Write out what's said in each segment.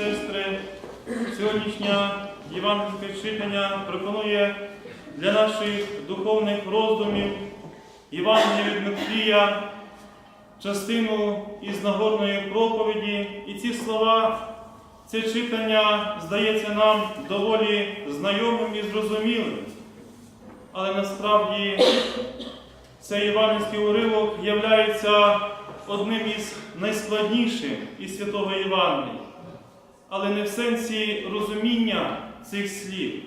сестри, сьогоднішнє євангельське читання пропонує для наших духовних роздумів Євангелія від Матвія, частину із Нагорної проповіді. І ці слова, це читання здається нам доволі знайомим і зрозумілим. Але насправді цей євангельський уривок є одним із найскладніших із святого Євангелія, але не в сенсі розуміння цих слів,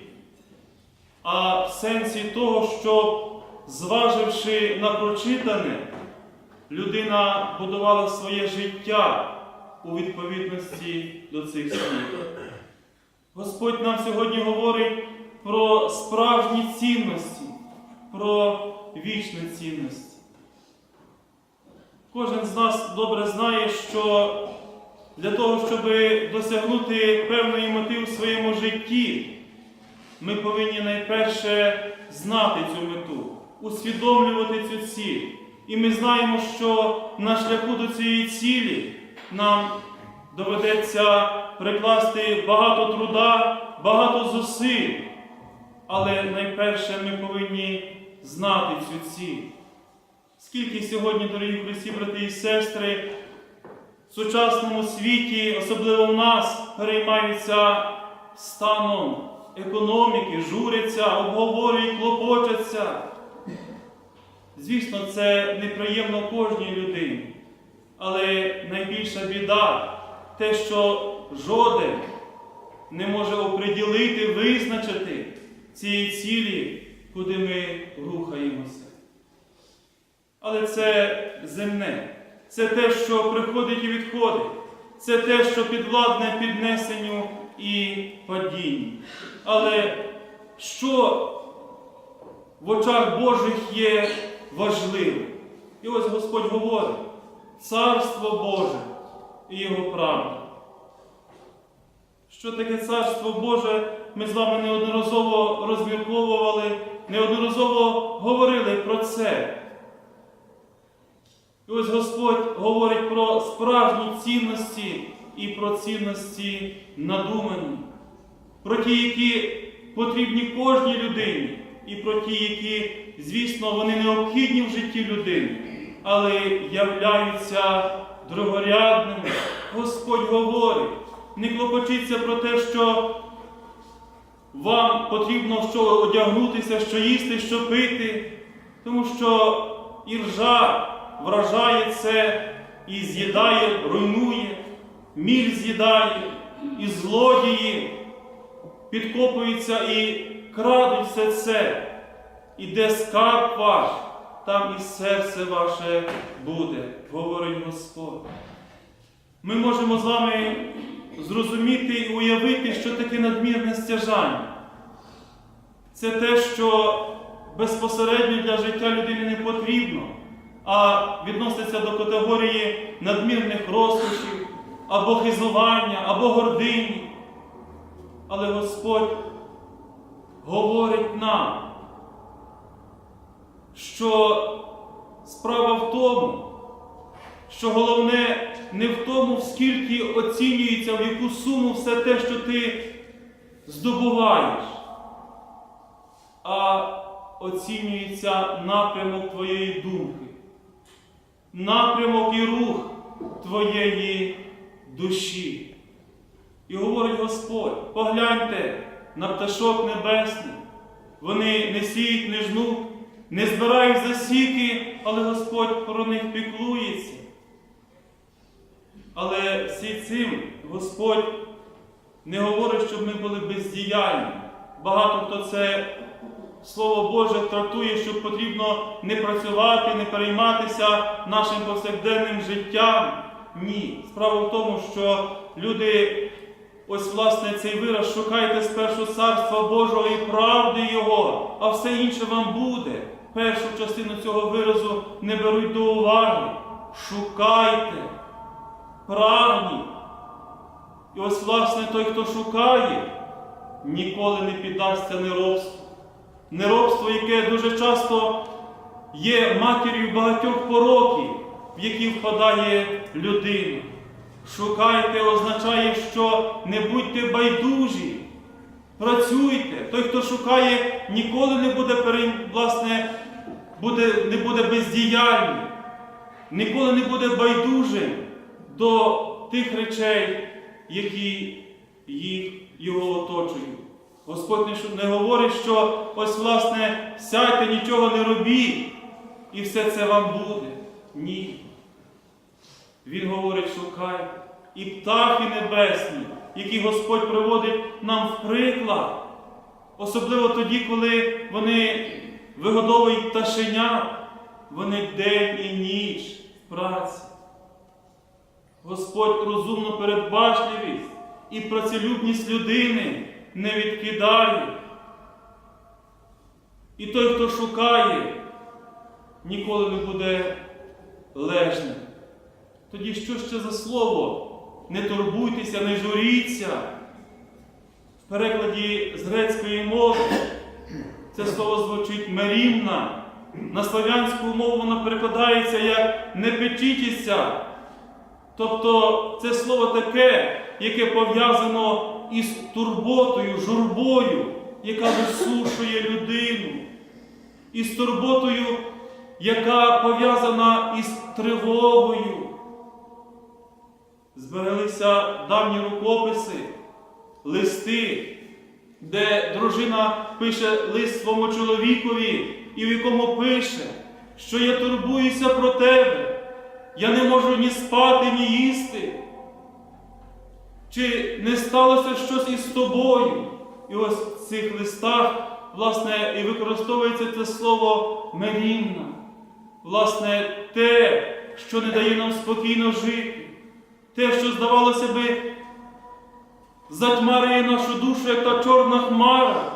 а в сенсі того, що, зваживши на прочитане, людина будувала своє життя у відповідності до цих слів. Господь нам сьогодні говорить про справжні цінності, про вічні цінності. Кожен з нас добре знає, що для того, щоб досягнути певної мети у своєму житті, ми повинні найперше знати цю мету, усвідомлювати цю ціль. І ми знаємо, що на шляху до цієї цілі нам доведеться прикласти багато труда, багато зусиль. Але найперше ми повинні знати цю ціль. Скільки сьогодні, дорогі Христі, брати і сестри, в сучасному світі, особливо в нас, переймаються станом економіки, журяться, обговорюють, клопочаться. Звісно, це неприємно кожній людині. Але найбільша біда те, що жоден не може оприділити, визначити цієї цілі, куди ми рухаємося. Але це земне, це те, що приходить і відходить, це те, що підвладне піднесенню і падінню. Але що в очах Божих є важливим? І ось Господь говорить: Царство Боже і Його правда. Що таке Царство Боже, ми з вами неодноразово розмірковували, неодноразово говорили про це. І ось Господь говорить про справжні цінності і про цінності надумані, про ті, які потрібні кожній людині, і про ті, які, звісно, вони необхідні в житті людини, але являються другорядними. Господь говорить, не клопочіться про те, що вам потрібно що одягнутися, що їсти, що пити, тому що іржа вражає це і з'їдає, руйнує, міль з'їдає, і злодії підкопуються і крадуть все це. І де скарб ваш, там і серце ваше буде, говорить Господь. Ми можемо з вами зрозуміти і уявити, що таке надмірне стяжання. Це те, що безпосередньо для життя людини не потрібно, а відноситься до категорії надмірних розкошів, або хизування, або гордині. Але Господь говорить нам, що справа в тому, що головне не в тому, скільки оцінюється, в яку суму все те, що ти здобуваєш, а оцінюється напрямок твоєї думки, напрямок і рух твоєї душі. І говорить Господь, погляньте на пташок небесних, вони не сіють, не жнуть, не збирають засіки, але Господь про них піклується. Але всі цим Господь не говорить, щоб ми були бездіяльні. Багато хто це Слово Боже трактує, що потрібно не працювати, не перейматися нашим повсякденним життям. Ні. Справа в тому, що люди, ось власне цей вираз, шукайте спершу царства Божого і правди Його, а все інше вам буде. Першу частину цього виразу не беруть до уваги. Шукайте прагніть. І ось, власне, той, хто шукає, ніколи не піддасться неробству. Неробство, яке дуже часто є матір'ю багатьох пороків, в які впадає людина. Шукайте означає, що не будьте байдужі, працюйте. Той, хто шукає, ніколи не буде власне, буде, не буде бездіяльним, ніколи не буде байдужим до тих речей, які їх його оточують. Господь не говорить, що ось, власне, сядьте, нічого не робіть, і все це вам буде. Ні. Він говорить, шукайте. І птахи небесні, які Господь приводить нам в приклад, особливо тоді, коли вони вигодовують пташенят, вони день і ніч в праці. Господь розумну передбачливість і працелюбність людини не відкидає. І той, хто шукає, ніколи не буде лежним. Тоді що ще за слово? Не турбуйтеся, не журіться. В перекладі з грецької мови це слово звучить мерімна. На славянську мову воно перекладається як не печітеся. Тобто це слово таке, яке пов'язано із турботою, журбою, яка висушує людину, із турботою, яка пов'язана із тривогою. Збереглися давні рукописи, листи, де дружина пише лист своєму чоловікові, і в якому пише, що я турбуюся про тебе. Я не можу ні спати, ні їсти. Чи не сталося щось із тобою? І ось в цих листах, власне, і використовується це слово мерінна. Власне, те, що не дає нам спокійно жити, те, що, здавалося би, затьмарює нашу душу, як та чорна хмара.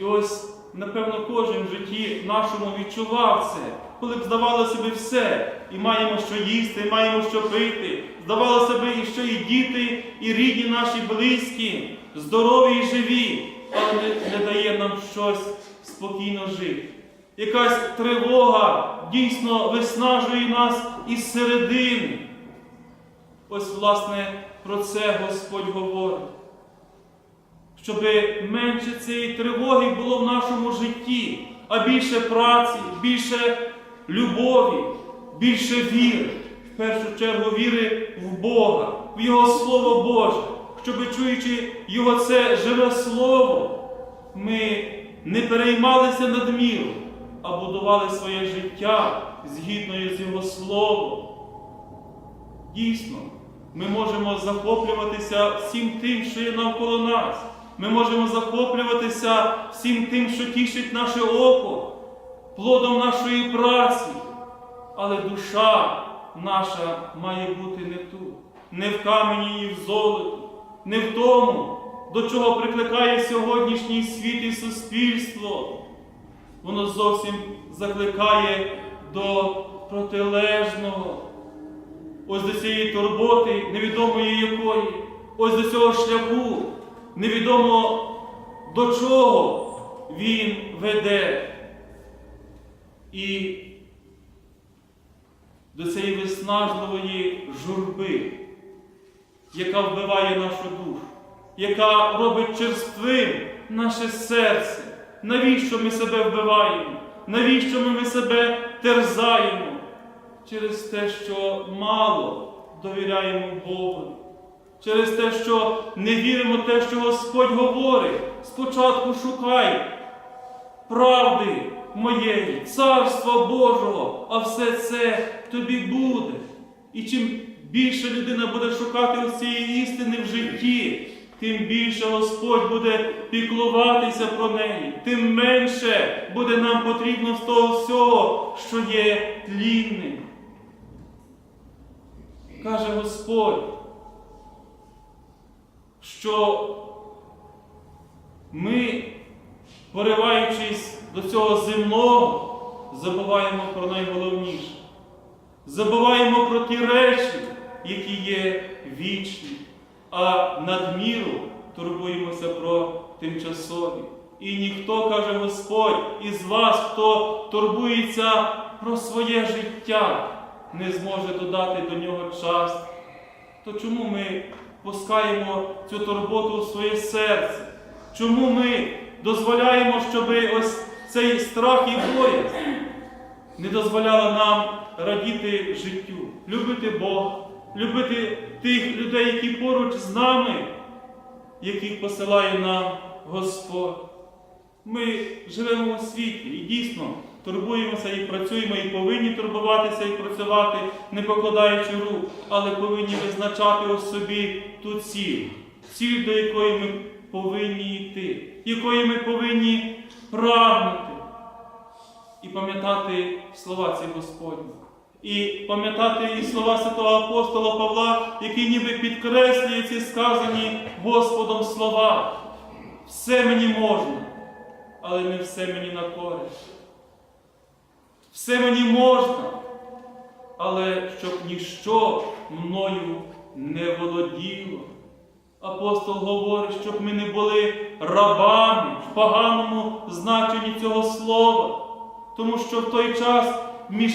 І ось, напевно, кожен в житті нашому відчував це, коли б здавалося би все, і маємо що їсти, і маємо що пити. Здавалося би, і що і діти, і рідні наші близькі, здорові і живі, але не, не дає нам щось спокійно жити. Якась тривога дійсно виснажує нас із середини. Ось, власне, про це Господь говорить щоб менше цієї тривоги було в нашому житті, а більше праці, більше любові, більше віри, в першу чергу віри в Бога, в Його Слово Боже, щоб чуючи Його це живе Слово, ми не переймалися надміру, а будували своє життя згідно з Його Словом. Дійсно, ми можемо захоплюватися всім тим, що є навколо нас. Ми можемо захоплюватися всім тим, що тішить наше око, плодом нашої праці. Але душа наша має бути не тут, не в камені і в золоті, не в тому, до чого прикликає сьогоднішній світ і суспільство. Воно зовсім закликає до протилежного. Ось до цієї турботи, невідомої якої, ось до цього шляху, невідомо до чого він веде. І до цієї виснажливої журби, яка вбиває нашу душу, яка робить черствим наше серце. Навіщо ми себе вбиваємо? Навіщо ми себе терзаємо? Через те, що мало довіряємо Богу, через те, що не віримо в те, що Господь говорить. Спочатку шукай правди моєї, царства Божого, а все це тобі буде. І чим більше людина буде шукати цієї істини в житті, тим більше Господь буде піклуватися про неї, тим менше буде нам потрібно з того всього, що є тлінним. Каже Господь, що ми, пориваючись до цього земного, забуваємо про найголовніше. Забуваємо про ті речі, які є вічні, а надміру турбуємося про тимчасові. І ніхто, каже Господь, із вас, хто турбується про своє життя не зможе додати до нього час, то чому ми пускаємо цю турботу у своє серце? Чому ми дозволяємо, щоб ось цей страх і боязнь не дозволяла нам радіти життю, любити Бога, любити тих людей, які поруч з нами, яких посилає нам Господь. Ми живемо у світі і дійсно турбуємося і працюємо, і повинні турбуватися і працювати, не покладаючи рук, але повинні визначати у собі ту ціль, ціль, до якої ми повинні йти, якої ми повинні прагнути і пам'ятати слова ці Господні. І пам'ятати і слова святого апостола Павла, який ніби підкреслює ці сказані Господом слова. Все мені можна, але не все мені на користь. Все мені можна, але щоб ніщо мною не володіло. Апостол говорить, щоб ми не були рабами в поганому значенні цього слова. Тому що в той час між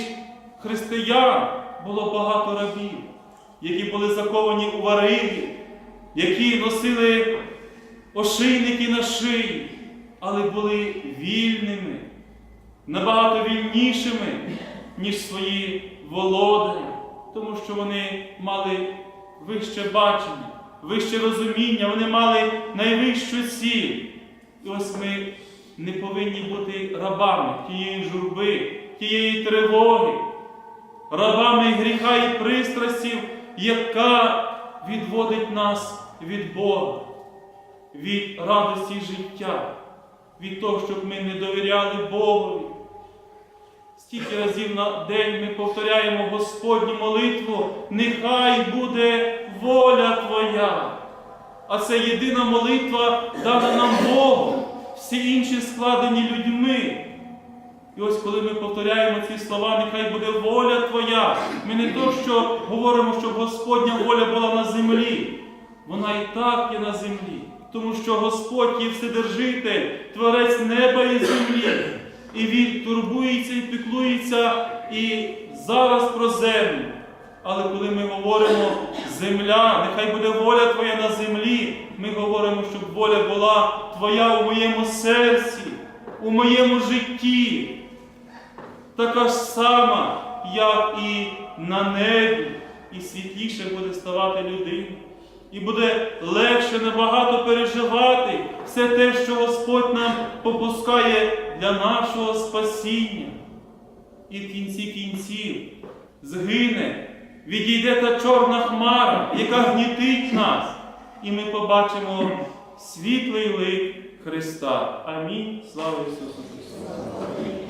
християн було багато рабів, які були заковані у вариги, які носили ошийники на шиї, але були вільними, набагато вільнішими, ніж свої володарі, тому що вони мали вище бачення, вище розуміння, вони мали найвищу ціль. І ось ми не повинні бути рабами тієї журби, тієї тривоги, рабами гріха і пристрастів, яка відводить нас від Бога, від радості життя, від того, щоб ми не довіряли Богові. Стільки разів на день ми повторяємо Господню молитву, нехай буде воля Твоя. А це єдина молитва дана нам Богом, всі інші складені людьми. І ось коли ми повторяємо ці слова, нехай буде воля Твоя. Ми не то, що говоримо, щоб Господня воля була на землі. Вона і так є на землі, тому що Господь є Вседержитель, Творець неба і землі. І Він турбується і піклується і зараз про землю. Але коли ми говоримо земля, нехай буде воля Твоя на землі, ми говоримо, щоб воля була Твоя у моєму серці, у моєму житті, така ж сама, як і на небі, і світліше буде ставати людина. І буде легше набагато переживати все те, що Господь нам попускає для нашого спасіння. І в кінці кінців згине, відійде та чорна хмара, яка гнітить нас, і ми побачимо світлий лик Христа. Амінь. Слава Ісусу Христу!